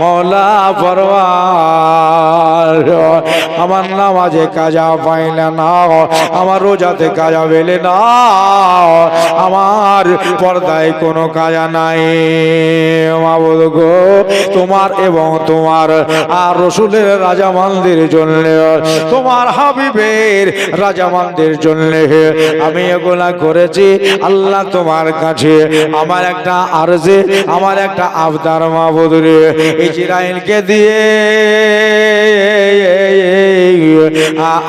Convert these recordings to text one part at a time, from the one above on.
মৌলা পরবার আমার নামাজে কাজা পাইলে না আমার রোজাতে কাজা বেলে না। আমার পর্দায় কোনো কাজা নাই। গো, তোমার এবং তোমার আর রসুলের রাজামানদের জন্য, তোমার হাবিবের রাজা রাজামানদের জন্য আমি এগুলা করেছি। আল্লাহ তোমার কাছে আমার একটা আরজে, আমার একটা আবদার মাবুদ রে ইসরায়েলকে দিয়ে।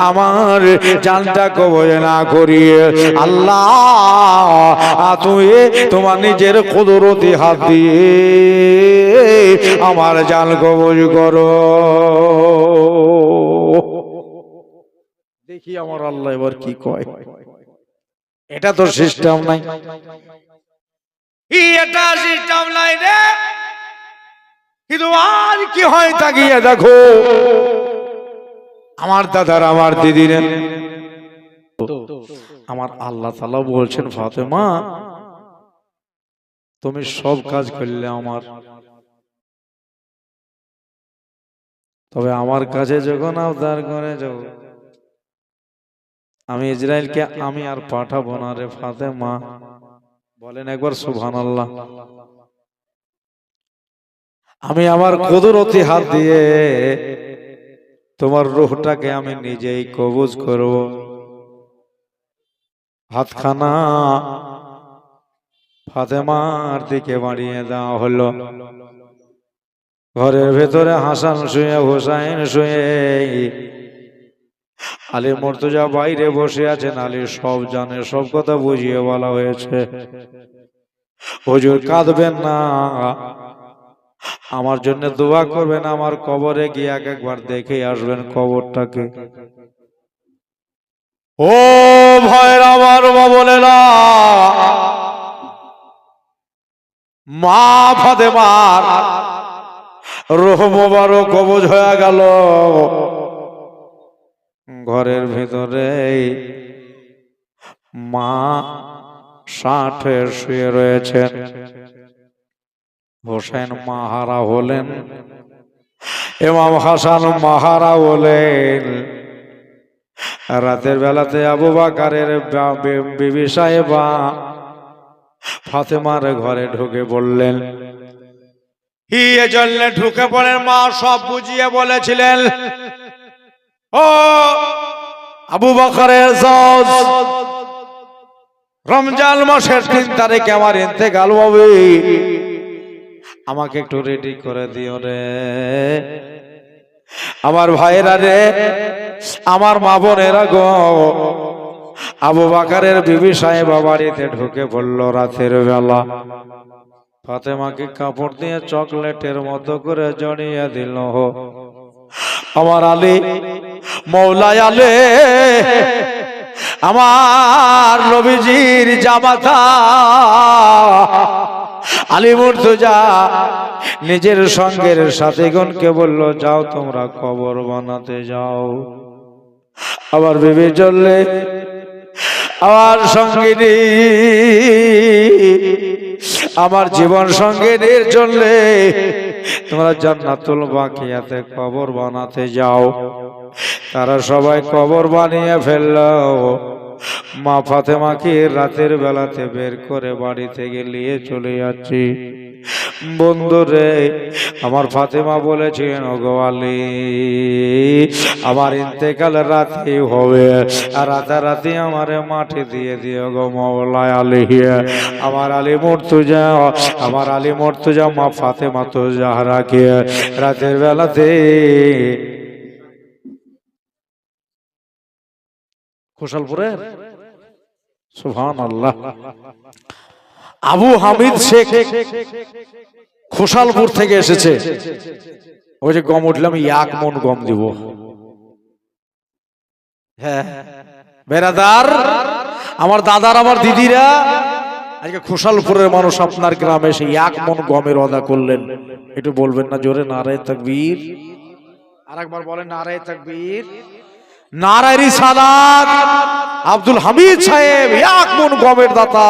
আমার জানটা কবজ না করিয়ে, আল্লাহ তুমি তোমার নিজের কুদরতি হাত দিয়ে আমার জান কবজ করো। দেখি আমার আল্লাহ এবার কি কয়। এটা তো সিস্টেম নাই। এটা সিস্টেম নাই রে? কিন্তু আর কি হয় তাকিয়ে দেখো। আমার দাদার আমার দিদির আমার আল্লাহ তালা বলছেন, ফাতেমা, তুমি সব কাজ করলে আমার। তবে আমার কাছে যখন আবদার করে যাও, আমি ইসরায়েলকে আমি আর পাঠাবো না রে ফাতেমা। বলেন একবার সুবহান আল্লাহ আমি আমার কুদরতি হাত দিয়ে তোমার রুহটাকে আমি নিজেই কবজ করব। হাতখানা ফাতেমার দিকে বাড়িয়ে দেওয়া হলো। ঘরের ভেতরে হাসান শুয়ে হোসাইন শুয়ে আলী মর্তজা বাইরে বসে আছেন। আলী সব জানে সব কথা বুঝিয়ে বলা হয়েছে। হজুর কাঁদবেন না। আমার জন্য দোয়া করবেন আমার কবরে গিয়ে এক একবার দেখে আসবেন কবরটাকে। ও ভয়ের আমার মা বলে না মা ফাদে মার রোহ মোবারক কবজ হয়ে গেল। ঘরের ভেতরে মা ষাটে শুয়ে রয়েছেন। হোসেন মাহারা হলেন, ইমাম হাসান মাহারা হলেন। রাতের বেলাতে আবু বাকারের বিবি সাহেবা ফাতেমার ঘরে ঢুকে বললেন জন্য ঢুকে পড়েন মা? সব বুঝিয়ে বলেছিলেন, ও আবু বাকারের রমজান মাসের তিন তারিখে আমার ইন্তেকাল হবে। আমাকে একটু রেডি করে দিও রে। আমার ভাইয়েরা রে আমার মা বোনেরা গো আবু বাকারের বিবি সাহেব বাড়িতে ঢুকে পড়ল রাতের বেলা ফাতেমাকে কাপড় দিয়ে চকলেটের মতো করে জড়িয়ে দিল। আমার আলী মৌলাই আলে আমার রবিজির জামাতা আলী মুর্তুজা নিজের সঙ্গের সাথে গণকে বলল, যাও তোমরা কবর বানাতে যাও। আবার ভেবে চললে, আমার সঙ্গিনী, আমার জীবন সঙ্গিনীর চললে তোমরা জান্নাতুল বাকিয়াতে কবর বানাতে যাও। তারা সবাই কবর বানিয়ে ফেলল। মা ফাতেমাকে রাতের বেলাতে বের করে বাড়ি থেকে নিয়ে চলে যাচ্ছি। বন্ধুরে আমার ফাতেমা বলেছেন গোয়ালি আমার ইন্তেকাল রাতে হবে। আর রাতারাতি আমারে মাঠে দিয়ে দিও গো মৌলায় আলী। আমার আলী মর্তুজা, আমার আলী মর্তুজা, মা ফাতেমা তো যাহারাকে রাতের বেলাতে খোসালপুরের আবু হামিদ শেখ খোসালপুর থেকে এসেছে। ওই যে গম উঠলাম এক মন গম দিব। হ্যাঁ বেরাদার, আমার দাদার আমার দিদিরা, আজকে খোসালপুরের মানুষ আপনার গ্রামে এসে এক মন গমের অদা করলেন। একটু বলবেন না, জোরে নারায় তাকবীর। আরেকবার বলেন, নারায় তাকবীর। নারায় রিসালাত আব্দুল হামিদ সাহেব এক মন গমের দাতা।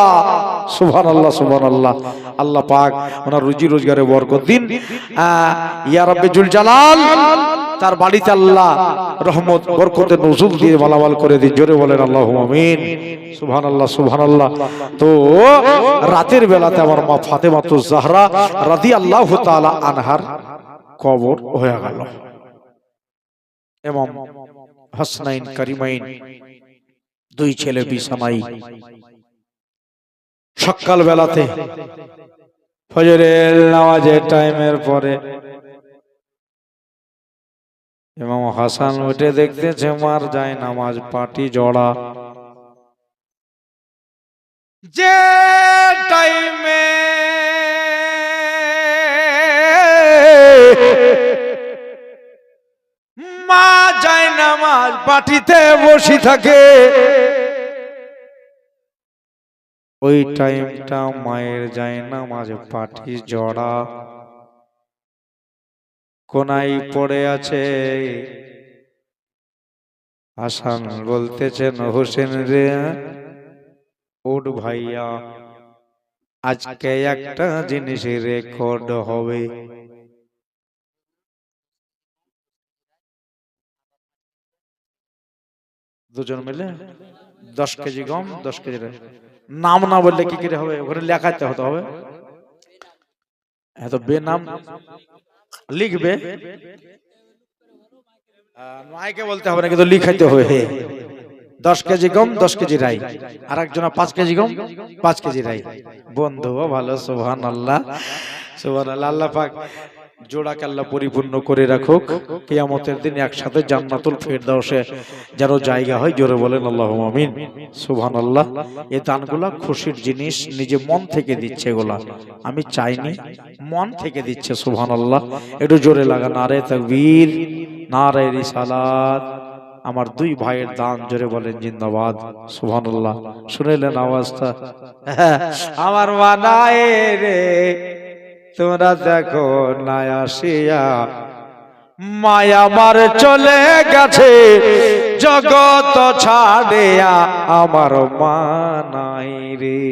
সুভান আল্লাহ সুভান আল্লাহ আল্লাহ পাক ওনার রুজি রোজগারে বরকত দিন। ইয়া রাব্বে জুল জালাল, তার বাড়িতে আল্লাহ রহমত বরকতে নজুল দিয়ে মালামাল করে দিন। জোরে বলেন, আল্লাহ আমিন। সুভান আল্লাহ সুবহান আল্লাহ তো রাতের বেলাতে আমার মা ফাতেমা তো জাহরা রাদি আল্লাহ তাআলা আনহার কবর হয়ে গেল। এবং হাসনাইন কারিমাইন, দুই ছেলে বিছানাই সকাল বেলাতে ফজরের নামাজের টাইমের পরে ইমাম হাসান উঠে দেখতেছে, মার যায় নামাজ, পাটি জড়া। যে টাইমে মা যায় নামাজ পাটিতে বসি থাকে। ওই টাইমটা মায়ের যায় নামাজ পাটি জড়া। কোনাই পড়ে আছে। হাসান বলতেছেন, হোসেন রে, উঠ ভাইয়া, আজকে একটা জিনিস রেকর্ড হবে। দুজন মিলে দশ কেজি গম দশ কেজি নাম না বললে কি করে হবে? ওখানে লেখাতে হতে হবে। এত বেনাম লিখবে? আহ, মাইকে বলতে হবে না কিন্তু লিখাইতে হবে। দশ কেজি গম দশ কেজি রাই। আর একজনা পাঁচ কেজি গম পাঁচ কেজি রাই। বন্ধু ভালো সোহান আল্লাহ সোহান আল্লাহ আল্লাহ পাক জোড়াকে আল্লাহ পরিপূর্ণ করে রাখুক। কেয়ামতের দিন একসাথে জান্নাতুল ফেরদাউসে যেন জায়গা হয়, জোরে বলেন আল্লাহ আমিন। সুবহান আল্লাহ এই দানগুলা খুশির জিনিস, নিজে মন থেকে দিচ্ছে এগুলা। আমি চাইনি, মন থেকে দিচ্ছে সুবহান আল্লাহ একটু জোরে লাগা নারে তাকবীর, নারে রিসালাত। আমার দুই ভাইয়ের দান, জোরে বলেন জিন্দাবাদ, সুবহানাল্লাহ। শুনেলেন আওয়াজটা? আমার মানায় রে। তোমরা দেখো না আসিয়া। মায়া আমার চলে গেছে, জগত ছাড়িয়া আমার মানাই রে।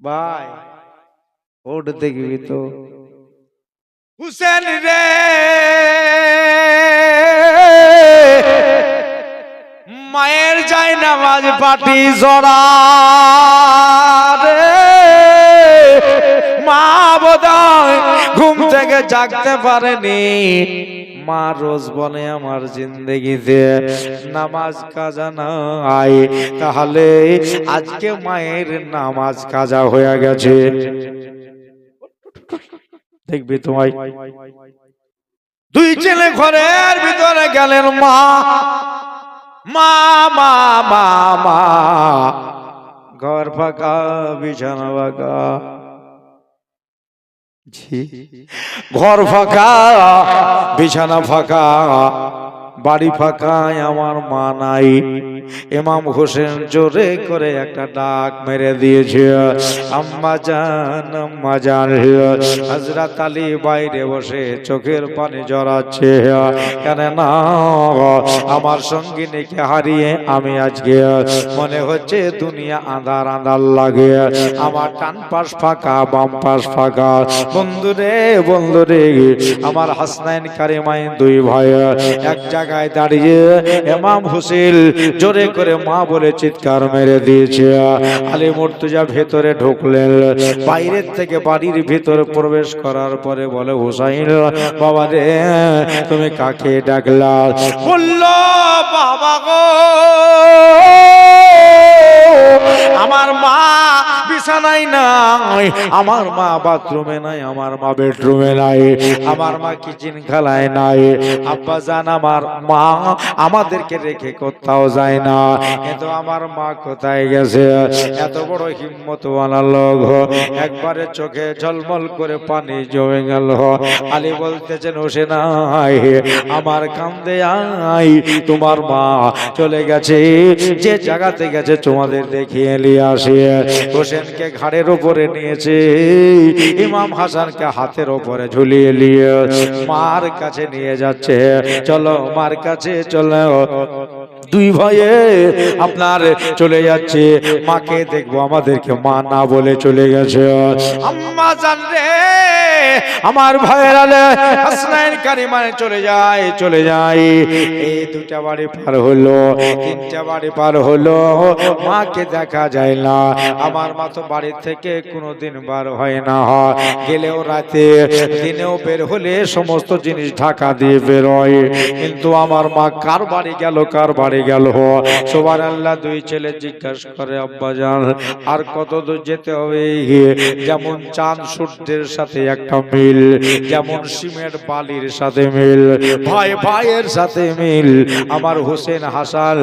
ভাই, ওট দেখবি তো। হুসেন রে। মায়ের যাই নামাজ পাটি জড়া থেকে জাগতে পারেনি। মা রোজ বলে, আমার জিন্দগিতে নামাজ কাজা নাই। তাহলে আজকে মায়ের নামাজ কাজা হয়ে গেছে। দেখবি তোমায়। দুই ছেলে ঘরের ভিতরে গেলেন মা। মা মা মা মা। ঘর ফাঁকা, বিছানা ফাঁকা। ঘর ফাঁকা বিছানা ফাঁকা বাড়ি ফাঁকায় আমার মা নাই। ইমাম হোসেন জোরে করে একটা ডাক মেরে দিয়েছে, আম্মা জান আম্মা জান হজরত আলী বাইরে বসে চোখের পানি জড়াচ্ছে কেন না আমার সঙ্গিনীকে হারিয়ে আমি আজকে মনে হচ্ছে দুনিয়া আঁধার আঁধার লাগে। আমার টান পাশ ফাঁকা, বাম পাশ ফাঁকা। বন্ধুরে বন্ধুরে, আমার হাসনাইন কারিমাইন দুই ভাই, এক জায়গায় দাঁড়িয়ে এমাম হুসেল জোরে করে মা বলে চিৎকার মেরে দিয়েছে। আলী মুর্তুজা ভেতরে ঢুকলেন। বাইরের থেকে বাড়ির ভেতরে প্রবেশ করার পরে বলে, হুসাইন, বাবা রে, তুমি কাকে ডাকলা? বলল, বাবা গো, আমার মা বিছানায় নাই। আমার মা বাথরুমে নাই, আমার মা বেডরুমে নাই। আমার মা কিচেন খালায় নাই। আব্বা জান, আমার মা আমাদেরকে রেখে কোথাও যায় না। কিন্তু আমার মা কোথায় গেছে? এত বড় হিম্মত লোক। একবারে চোখে ঝলমল করে পানি জমে গেল। আলী বলতেছেন, ওসে নাই, আমার কান্দে আই। তোমার মা চলে গেছে। যে জায়গাতে গেছে তোমাদের দেখিয়ে নিয়ে আসে। হোসেনকে ঘাড়ের উপরে নিয়েছে। ইমাম হাসানকে হাতের উপরে ঝুলিয়ে নিয়ে মার কাছে নিয়ে যাচ্ছে। চলো মার কাছে চলো। দুই ভাইয়ে আপনার চলে যাচ্ছে। মাকে দেখব, আমাদেরকে মা না বলে চলে গেছে। আম্মা জান রে আমার ভাইয়ের আলে হাসনাইন কারিমানে চলে যায় চলে যায়। এই দুটা বাড়ি পার হলো, তিনটা বাড়ি পার হলো, মাকে দেখা যায় না। আমার মা তো বাড়ি থেকে কোনোদিন বার হয় না। গেলেও রাতে দিনেও বের হলে সমস্ত জিনিস ঢাকা দিয়ে বের হয় কিন্তু আমার মা, কার বাড়ি গেল, কার বাড়ি গেল? সবার আল্লাহ দুই ছেলে জিজ্ঞাসা করে আব্বা জান আর কত দূর যেতে হবে? যেমন চাঁদ সূর্যের সাথে একটা মিল, যেমন সিমেন্ট বালির সাথে মিল, ভাই ভাইয়ের সাথে মিল, আমার হোসেন হাসান,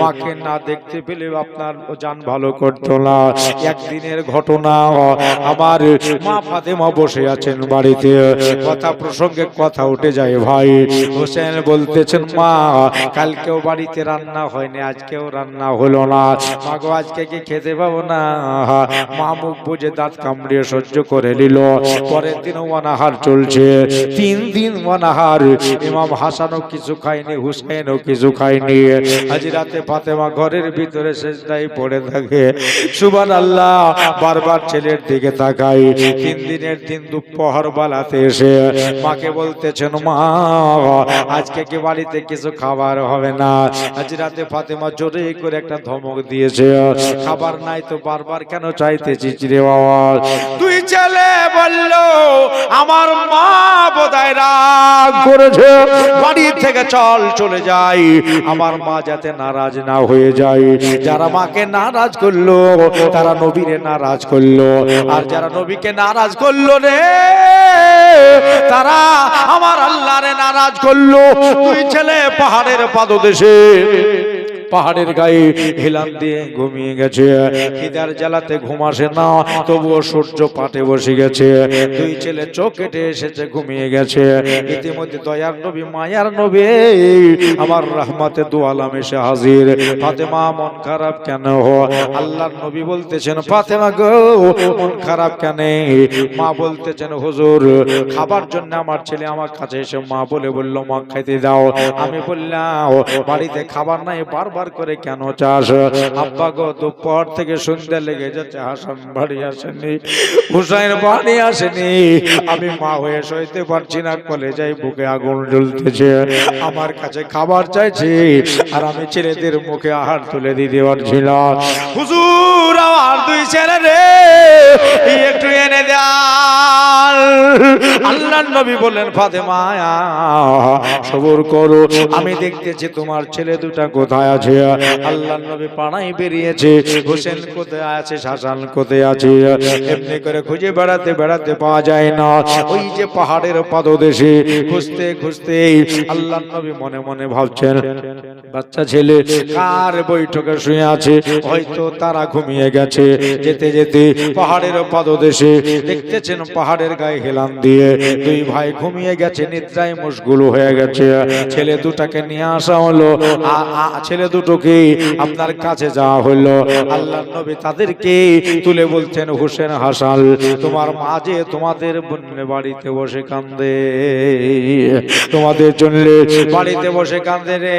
মাকে না দেখতে পেলে আপনার জান ভালো করতো না। একদিনের ঘটনা, আমার মা ফাতেমা বসে আছেন বাড়িতে, কথা প্রসঙ্গে কথা উঠে যায়, ভাই, হোসেন বলতেছেন, মা, কালকেও বাড়িতে রান্না হয়নি, আজকেও রান্না হলো না। মাগো, আজকে কি খেতে পাবো না? মা মুখ বুঝে দাঁত কামড়িয়ে সহ্য করে নিল। পরের দিন অনাহার চলছে। তিন দিন অনাহার। ইমাম হাসানও কিছু খায়নি হুসেনও কিছু খায়নি। আজ রাতে ফাতেমা ঘরের ভিতরে শেষটাই পড়ে থাকে। সুবান আল্লাহ বারবার ছেলের দিকে তাকাই তিন দিনের দিন দুপহর বেলাতে এসে মাকে বলতেছেন, মা, আজকে কি বাড়িতে কিছু খাবার হবে না? আজ রাতে ফাতেমা জোরে করে একটা ধমক দিয়েছে, খাবার নাই তো বারবার কেন চাইতেছি রে বাবা? দুই ছেলে বলল আমার মা বোধহয় রাগ করেছে। বাড়ি থেকে চল, চলে যাই। আমার মা যাতে নারাজ না হয়ে যায়। যারা মাকে নারাজ করল, তারা নবীরে নারাজ করল। আর যারা নবীকে নারাজ করল রে, তারা আমার আল্লাহরে নারাজ করল। দুই ছেলে পাহাড়ের পাদদেশে। পাহাড়ের গায়ে হেলান দিয়ে ঘুমিয়ে গেছে। খিদার জ্বালাতে ঘুমাসে না, তবুও সূর্য পাটে বসে গেছে। দুই ছেলে চোখ কেটে এসেছে, ঘুমিয়ে গেছে। ইতিমধ্যে দয়ার নবী, মায়ার নবী, আমার রহমতে দোয়ালাম এসে হাজির। ফাতেমা, মন খারাপ কেন হো? আল্লাহর নবী বলতেছেন, ফাতেমা গো, মন খারাপ কেন? মা বলতেছেন, হুজুর, খাবার জন্য আমার ছেলে আমার কাছে এসে মা বলে বলল মা খাইতে দাও। আমি বললাম, বাড়িতে খাবার নাই বারবার করে কেন চাস? আব্বা গো, দুপুর থেকে শুনতে লেগে যাচ্ছে, হাসান বাড়ি আসেনি, হুসাইন বাড়ি আসেনি। আমি মা হয়ে সইতে পারছি না, কলে যাই, বুকে আগুন জ্বলতেছে। আমার কাছে খাবার চাইছি, আর আমি ছেলেদের মুখে আহার তুলে দিতে পারছি না। হুজুর, আমার দুই ছেলে রে, একটু এনে দেন আল্লাহ নবী বললেন, ফাতেমা, সবর করো। আমি দেখতেছি তোমার ছেলে দুটা কোথায় আছে? আল্লাহ নবী পাড়াই বেরিয়েছে। হোসেন কোথায় আছে? শাসান কোথায় আছে? এমনি করে খুঁজে বেড়াতে বেড়াতে পাওয়া যায় না। ওই যে পাহাড়ের পাদদেশে খুঁজতে খুঁজতে আল্লাহ নবী মনে মনে ভাবছেন বাচ্চা ছেলে, কার বৈঠকে শুয়ে আছে? হয়তো তারা ঘুমিয়ে গেছে। যেতে যেতে পাহাড়ের পাদদেশে দেখতেছেন পাহাড়ের গায়ে হেলান দিয়ে দুই ভাই ঘুমিয়ে গেছে, নিদ্রায় মুশগুল হয়ে গেছে। ছেলে দুটাকে নিয়ে আসা হলো। ছেলে দুটোকে আপনার কাছে যাওয়া হলো। আল্লাহ নবী তাদেরকে তুলে বলছেন, হোসেন হাসান, তোমার মাঝে তোমাদের বোনের বাড়িতে বসে কান্দে। তোমাদের জন্য বাড়িতে বসে কান্দে রে।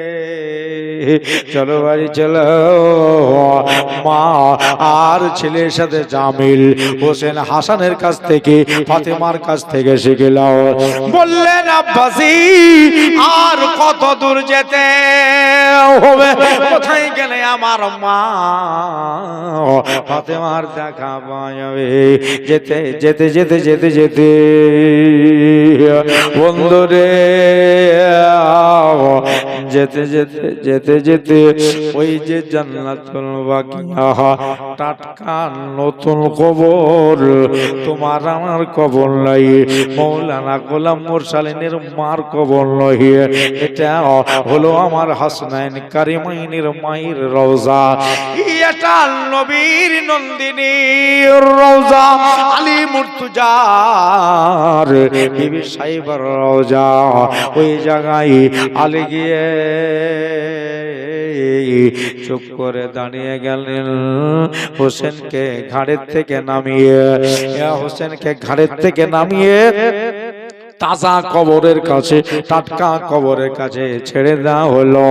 চলো বাড়ি চলো। মা আর ছেলের সাথে জামিল হোসেন হাসানের কাছ থেকে, ফাতেমার কাছ থেকে শিখে লাও বললেন আব্বাসি আর কত দূর যেতে হবে? কোথায় গেলে আমার মা? ফাতেমার দেখা পাবে যেতে যেতে যেতে যেতে যেতে। বন্ধুরে, যেতে যেতে যেতে। যেতে যেতে ওই যে জান্নাতুল বাকিয়া, টাটকা নতুন কবর, তোমার আমার কবর নাই। মৌলানা গোলাম মোরসালিনের মার কবর নয় এটা হলো আমার হাসনাইন কারিমাইনের মায়ের রওজা। এটা নবীর নন্দিনী রওজা, আলী মুর্তুজার বিবি সাহেবের রওজা। ওই জায়গায় আলী গিয়ে চুপ করে দাঁড়িয়ে গেলেন হোসেনকে ঘাড়ের থেকে নামিয়ে। হোসেনকে ঘাড়ের থেকে নামিয়ে তাজা কবরের কাছে, টাটকা কবরের কাছে ছেড়ে দেওয়া হলো।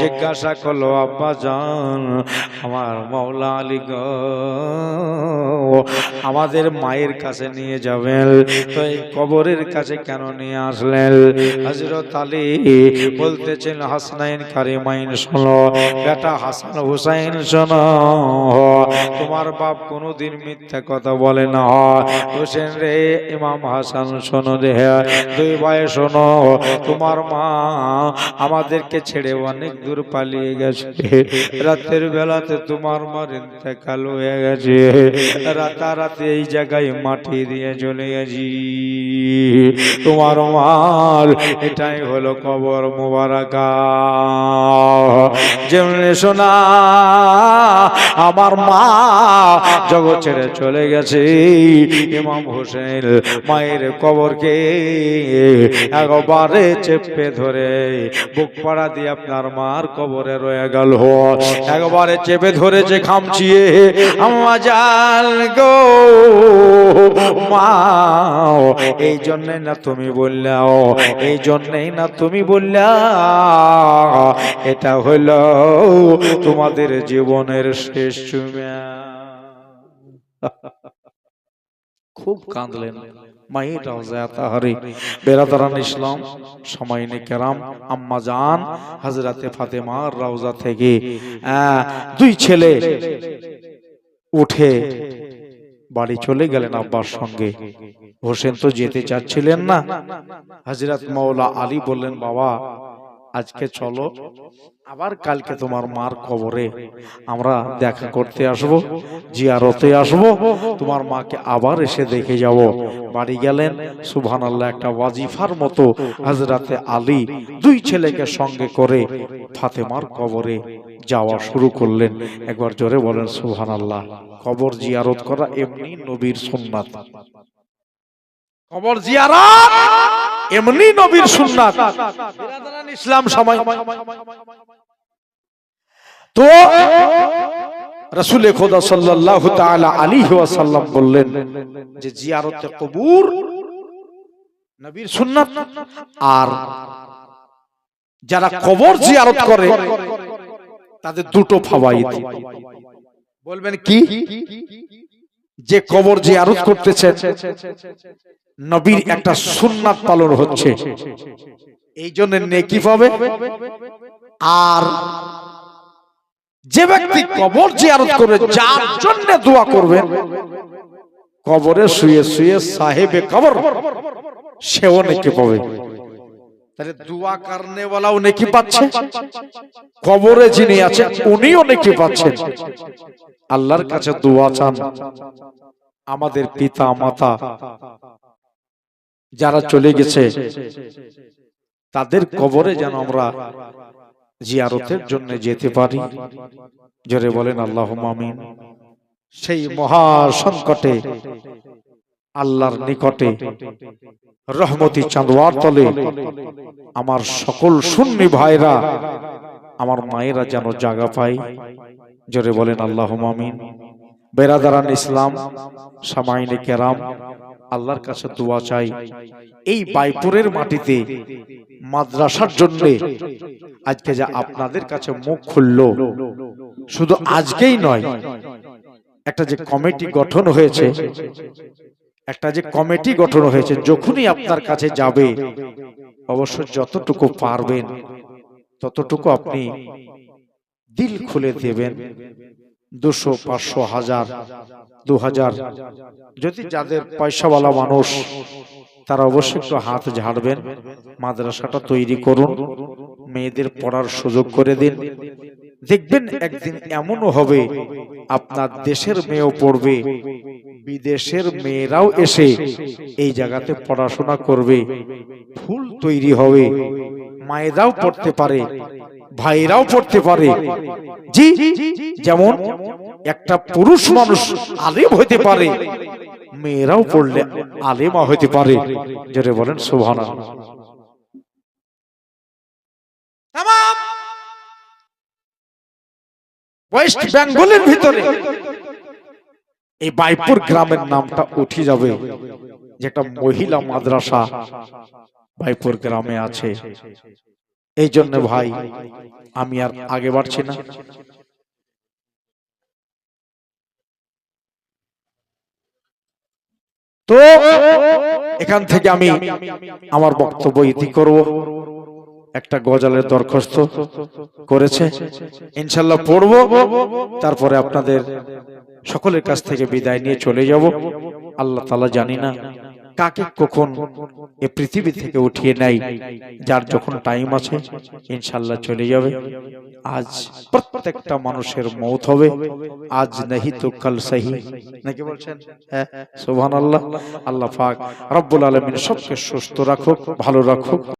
জিজ্ঞাসা করল, আব্বা জান, আমার মাওলা আলী গো, আমাদের মায়ের কাছে নিয়ে যাবেন, তো এই কবরের কাছে কেন নিয়ে আসলেন? হজরত আলী বলতেছেন, হাসনাইন কারিমাইন, শোনো, বেটা হাসান হুসাইন, শোনো, তোমার বাপ কোনোদিন মিথ্যা কথা বলে না। হোসেন রে ইমাম হাসান, শোনো রে দুই ভাই, শোনো, তোমার মা আমাদেরকে ছেড়ে অনেক দূর পালিয়ে গেছে। রাতের বেলাতে তোমার মার ইন্তেকাল হয়ে গেছে। রাতারাতি এই জায়গায় মাটি দিয়ে চলে গেছি। তোমার মার এটাই হলো কবর মোবারকা। যেমনি শোনা, আমার মা জগৎ ছেড়ে চলে গেছে। ইমাম হোসেন মায়ের কবরকে একবারে চেপে ধরে বুক পাড়া দিয়ে আপনার মার কবরে রয়ে গেল। একবারে চেপে ধরেছে খামচিয়ে আমা জাল গো মা এই জন্যে না তুমি বললাও এই জন্যেই না তুমি বললা, এটা হলো তোমাদের জীবনের শেষ চুমা খুব কাঁদলেন। মাই রাজা তাহারি। বেরাদারান ইসলাম সময়নে কেরাম আম্মা জান হাজরাতে ফাতেমার রওজা থেকে দুই ছেলে উঠে বাড়ি চলে গেলেন আব্বার সঙ্গে। হোসেন তো যেতে চাচ্ছিলেন না। হাজরত মাওলা আলী বললেন বাবা আজকে চলো আবার কালকে তোমার মার কবরে আমরা দেখা করতে আসব জিয়ারতে আসব তোমার মাকে আবার এসে দেখে যাব। বাড়ি গেলেন সুবহান আল্লাহ একটা ওয়াজিফার মতো হাজরাতে আলী দুই ছেলেকে সঙ্গে করে ফাতেমার কবরে যাওয়া শুরু করলেন। একবার জোরে বলেন সুবহান আল্লাহ কবর জিয়ারত করা এমনি নবীর সুন্নাত। কবর জিয়ারত, এমনি নবীর সুন্নাত। ইসলাম সময়। তো রাসূলে খোদা সাল্লাল্লাহু তাআলা আলাইহি ওয়াসাল্লাম বললেন যে জিয়ারতে কবুর নবীর সুন্নাত। আর যারা কবর জিয়ারত করে, তাদের দুটো ফাওয়াইদ। বলবেন কি? যে কবর জিয়ারত করতেছে নবীর একটা সুন্নাত পালন হচ্ছে। এই জন্য নেকি পাবে। আর যে ব্যক্তি কবর জিয়ারত করবে যার জন্য দোয়া করবে কবরে শুয়ে শুয়ে সাহেবে কবর সেও নেকি পাবে। তাহলে দোয়া কারণে ওয়ালাও নেকি পাচ্ছে। কবরে যিনি আছে উনিও নেকি পাচ্ছেন। আল্লাহর কাছে দোয়া চান। আমাদের পিতা মাতা যারা চলে গেছে তাদের কবরে যেন আমরা জিয়ারতের জন্য যেতে পারি। জোরে বলেন আল্লাহ মামিন সেই মহা সংকটে আল্লাহর নিকটে রহমতি চাঁদওয়ার তলে আমার সকল সুন্নি ভাইরা আমার মায়েরা যেন জায়গা পায়। জোরে বলেন আল্লাহ মামিন বেরাদারান ইসলাম সামাইনে কেরাম আল্লাহর কাছে দোয়া চাই। এই বাইপুরের মাটিতে মাদ্রাসার জন্য আজকে যা আপনাদের কাছে মুখ খুললো শুধু আজকেই নয় একটা যে কমিটি গঠন হয়েছে একটা যে কমিটি গঠন হয়েছে যখনই আপনার কাছে যাবে অবশ্য যতটুকু পারবেন ততটুকু আপনি দিল খুলে দেবেন। দুশো পাঁচশো হাজার দু হাজার যদি যাদের পয়সাওয়ালা মানুষ, তারা অবশ্যই একটু হাত ঝাড়বেন, মাদ্রাসাটা তৈরি করুন, মেয়েদের পড়ার সুযোগ করে দিন। দেখবেন একদিন এমনও হবে, আপনার দেশের মেয়েও পড়বে, বিদেশের মেয়েরাও এসে এই জায়গাতে পড়াশোনা করবে, ফুল তৈরি হবে, মায়েরাও পড়তে পারে। ভাইরাও পড়তে পারে। জি, যেমন একটা পুরুষ মানুষ আলেম হতে পারে, মেয়েরাও পড়লে আলেমা হতে পারে। যেটা বলেন সোভানা ওয়েস্ট বেঙ্গলের ভিতরে এই বাইপুর গ্রামের নামটা উঠে যাবে যে একটা মহিলা মাদ্রাসা বাইপুর গ্রামে আছে। এই জন্য ভাই, আমি আর আগে বাড়ছি না। তো এখান থেকে আমি আমার বক্তব্য ইতি করব। একটা গজালের দরখাস্ত করেছে। ইনশাল্লাহ পড়ব। তারপরে আপনাদের সকলের কাছ থেকে বিদায় নিয়ে চলে যাব। আল্লাহ তালা জানি না কাকে কখন এ পৃথিবী থেকে উঠিয়ে নেয়, যার যখন টাইম আছে ইনশাল্লাহ চলে যাবে। আজ প্রত্যেকটা মানুষের মৌত হবে, আজ নাহি তো কাল সাহি। নাকি বলছেন? হ্যাঁ সুবহানাল্লাহ। আল্লাহ পাক রব্বুল আলামিন সবকে সুস্থ রাখুক, ভালো রাখুক।